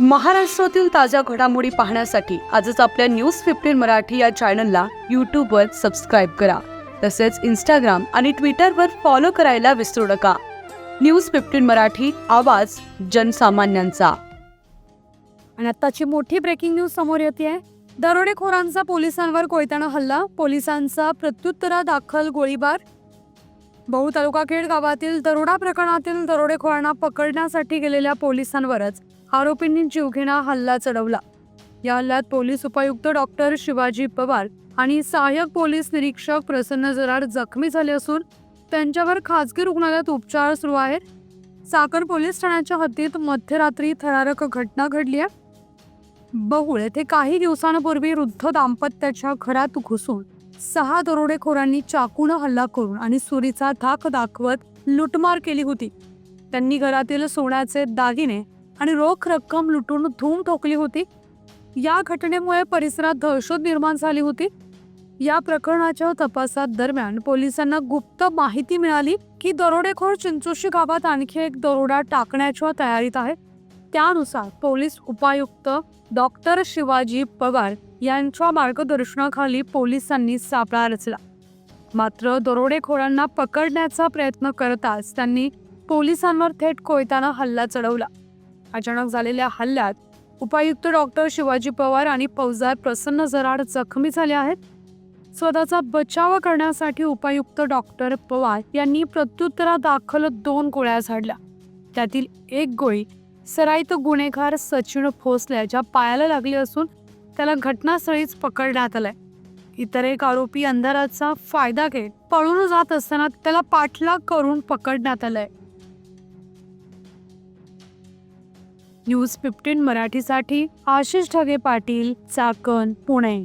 महाराष्ट्रातील ताज्या घडामोडी पाहण्यासाठी आजच आपल्या न्यूज फिफ्टीन मराठी या चॅनलला यूट्यूबवर सबस्क्राईब करा. तसेच इंस्टाग्राम आणि ट्विटरवर फॉलो करायला विसरू नका. न्यूज फिफ्टीन मराठी आवाज जनसामान्यांचा. आणि आत्ताची मोठी ब्रेकिंग न्यूज समोर येते आहे दरोडेखोरांचा पोलिसांवर कोयत्यानं हल्ला. पोलिसांचा प्रत्युत्तरा दाखल गोळीबार. बहु तालुकाखेड गावातील दरोडा प्रकरणातील दरोडेखोरांना पकडण्यासाठी गेलेल्या पोलिसांवरच आरोपींनी जीवघेणा हल्ला चढवला. या हल्ल्यात पोलीस उपायुक्त डॉक्टर शिवाजी पवार आणि सहाय्यक पोलीस निरीक्षक प्रसन्न जरार जखमी झाले असून त्यांच्यावर खाजगी रुग्णालयात उपचार सुरू आहेत. साखर पोलीस ठाण्याच्या हद्दीत मध्यरात्री थरारक घटना घडली आहे. बहुळ येथे काही दिवसांपूर्वी वृद्ध दाम्पत्याच्या घरात घुसून सहा दरोडेखोरांनी चाकून हल्ला करून आणि सुरीचा धाक दाखवत लुटमार केली होती. त्यांनी घरातील सोन्याचे दागिने आणि रोख रक्कम लुटून धूम ठोकली होती. या घटनेमुळे परिसरात दहशत निर्माण झाली होती. या प्रकरणाच्या तपासात दरम्यान पोलिसांना गुप्त माहिती मिळाली की दरोडेखोर चिंचोशी गावात आणखी एक दरोडा टाकण्याच्या तयारीत आहे. त्यानुसार पोलीस उपायुक्त डॉक्टर शिवाजी पवार यांच्या मार्गदर्शनाखाली पोलिसांनी सापळा रचला. मात्र दरोडेखोरांना पकडण्याचा प्रयत्न करताच त्यांनी पोलिसांवर थेट कोयताना हल्ला चढवला. अचानक झालेल्या हल्ल्यात उपायुक्त डॉक्टर शिवाजी पवार आणि फौजदार प्रसन्न जराड जखमी झाले आहेत. स्वतःचा बचाव करण्यासाठी उपायुक्त डॉक्टर पवार यांनी प्रत्युत्तरादाखल दोन गोळ्या झाडल्या. त्यातील एक गोळी सराईत गुन्हेगार सचिन भोसल्याच्या पायाला लागली असून त्याला घटनास्थळीच पकडण्यात आलंय. इतर एक आरोपी अंधाराचा फायदा घेत पळून जात असताना त्याला पाठलाग करून पकडण्यात आलंय. न्यूज फिफ्टीन मराठीसाठी आशिष ठगे पाटील चाकण पुणे.